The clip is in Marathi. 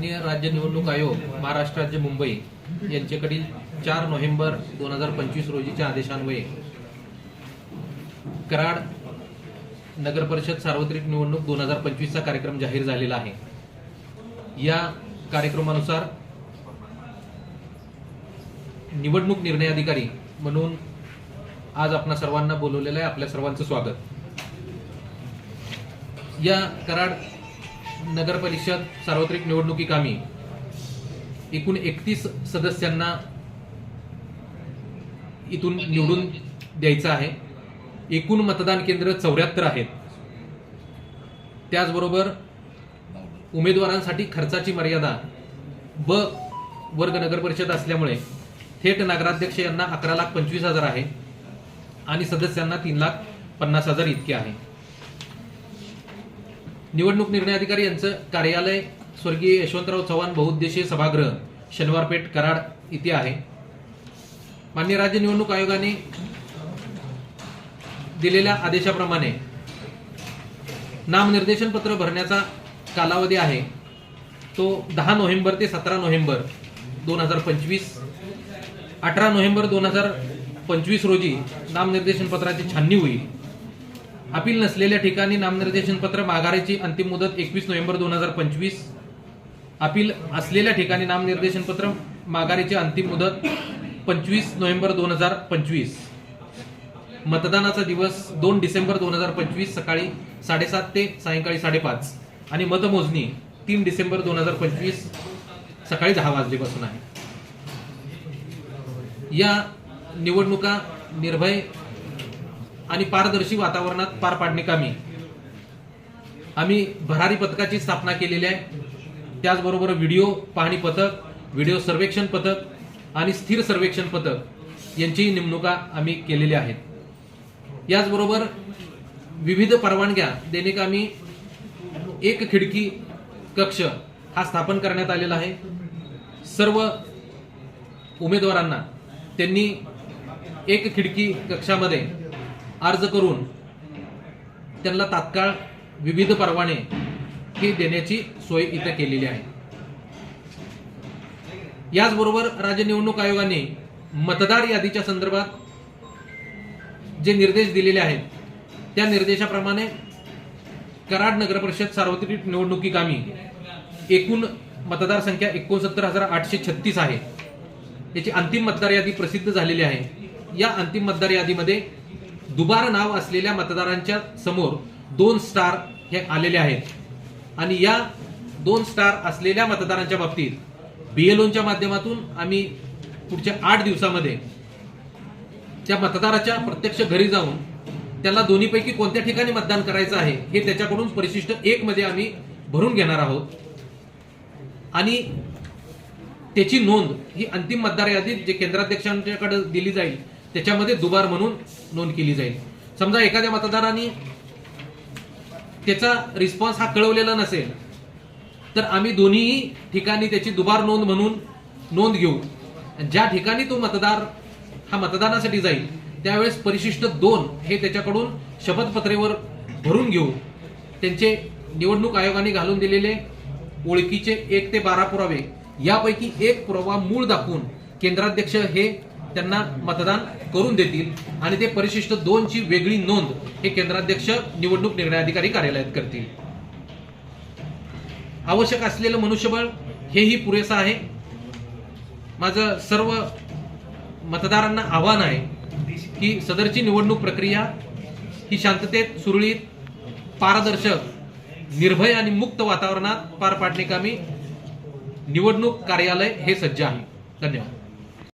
माननीय राज्य निवडणूक आयोग महाराष्ट्र राज्य मुंबई यांच्याकडील चार नोव्हेंबर दोन हजार पंचवीस रोजीच्या आदेशान्वये कराड नगर परिषद सार्वत्रिक निवडणूक दोन हजार पंचवीसचा कार्यक्रम जाहीर झालेला आहे. या कार्यक्रमानुसार निवडणूक निर्णय अधिकारी म्हणून आज आपणा सर्वांना बोलवलेलं आहे. आपल्या सर्वांचं स्वागत. या कराड नगर परिषद सार्वत्रिक निवडणुकीकामी एकूण एकतीस सदस्यांना इथून निवडून द्यायचं आहे. एकूण मतदान केंद्र चौऱ्याहत्तर आहेत. त्याचबरोबर उमेदवारांसाठी खर्चाची मर्यादा ब वर्ग नगर परिषद असल्यामुळे थेट नगराध्यक्ष यांना अकरा लाख पंचवीस हजार आहे आणि सदस्यांना तीन लाख पन्नास हजार इतके आहे. निवडणूक निर्णय अधिकारी यांचं कार्यालय स्वर्गीय यशवंतराव चव्हाण बहुउद्देशीय सभागृह शनिवारपेठ कराड इथे आहे. मान्य राज्य निवडणूक आयोगाने दिलेल्या आदेशाप्रमाणे नामनिर्देशन पत्र भरण्याचा कालावधी आहे. तो दहा नोव्हेंबर ते सतरा नोव्हेंबर दोन हजार पंचवीस अठरा नोव्हेंबर दोन हजार पंचवीस रोजी नामनिर्देशन पत्राची छाननी होईल. अपील नसलेल्या ठिकाणी नामनिर्देशन पत्र माघारीची अंतिम मुदत एकवीस नोव्हेंबर दोन हजार पंचवीस. अपील असलेल्या ठिकाणी नामनिर्देशन पत्र माघारीची अंतिम मुदत पंचवीस नोव्हेंबर दोन हजार पंचवीस. मतदानाचा दिवस दोन डिसेंबर दोन हजार पंचवीस सकाळी साडेसात ते सायंकाळी साडेपाच आणि मतमोजणी तीन डिसेंबर दोन हजार पंचवीस सकाळी दहा वाजलेपासून आहे. या निवडणुका निर्भय आणि पारदर्शी वातावरणात पार पाडणे कामी. आम्ही भरारी पथकाची स्थापना केलेली आहे. त्याचबरोबर व्हिडिओ पाहणी पथक व्हिडिओ सर्वेक्षण पथक आणि स्थिर सर्वेक्षण पथक यांचीही नेमणुका आम्ही केलेल्या आहेत. याचबरोबर विविध परवानग्या देणेकामी एक खिडकी कक्ष हा स्थापन करण्यात आलेला आहे. सर्व उमेदवारांना त्यांनी एक खिडकी कक्षामध्ये अर्ज करून त्यांना तात्काळ विविध परवाने ही देण्याची सोय इथं केलेली आहे. याचबरोबर राज्य निवडणूक आयोगाने मतदार यादीच्या संदर्भात जे निर्देश दिलेले आहेत त्या निर्देशाप्रमाणे कराड नगर परिषद सार्वत्रिक निवडणुकीकामी एकूण मतदार संख्या एकोणसत्तर हजार आठशे छत्तीस आहे. याची अंतिम मतदार यादी प्रसिद्ध झालेली आहे. या अंतिम मतदार यादीमध्ये दुबार नाव असलेल्या मतदारांच्या समोर दोन स्टार हे आलेले आहेत. आणि या दोन स्टार असलेल्या मतदारांच्या बाबतीत बीएलओच्या माध्यमातून आम्ही पुढच्या आठ दिवसामध्ये त्या मतदाराच्या प्रत्यक्ष घरी जाऊन त्याला दोन्हीपैकी कोणत्या ठिकाणी मतदान करायचं आहे हे त्याच्याकडून परिशिष्ट एक मध्ये आम्ही भरून घेणार आहोत. आणि त्याची नोंद ही अंतिम मतदार यादीत जे केंद्राध्यक्षांच्याकडे दिली जाईल त्याच्यामध्ये दुबार म्हणून नोंद केली जाईल. समजा एखाद्या मतदारांनी त्याचा रिस्पॉन्स हा कळवलेला नसेल तर आम्ही दोन्ही ठिकाणी त्याची दुबार नोंद म्हणून नोंद घेऊ. ज्या ठिकाणी तो मतदार हा मतदानासाठी जाईल त्यावेळेस परिशिष्ट दोन हे त्याच्याकडून शपथपत्रेवर भरून घेऊ. त्यांचे निवडणूक आयोगाने घालून दिलेले ओळखीचे एक ते बारा पुरावे यापैकी एक पुरावा मूळ दाखवून केंद्राध्यक्ष हे त्यांना मतदान करून देतील आणि ते परिशिष्ट दोनची वेगळी नोंद हे केंद्राध्यक्ष निवडणूक निर्णय अधिकारी कार्यालयात करतील. आवश्यक असलेलं मनुष्यबळ हेही पुरेसं आहे. माझं सर्व मतदारांना आव्हान आहे की सदरची निवडणूक प्रक्रिया ही शांततेत सुरळीत पारदर्शक निर्भय आणि मुक्त वातावरणात पार पाडणे कामी निवडणूक कार्यालय हे सज्ज आहे. धन्यवाद.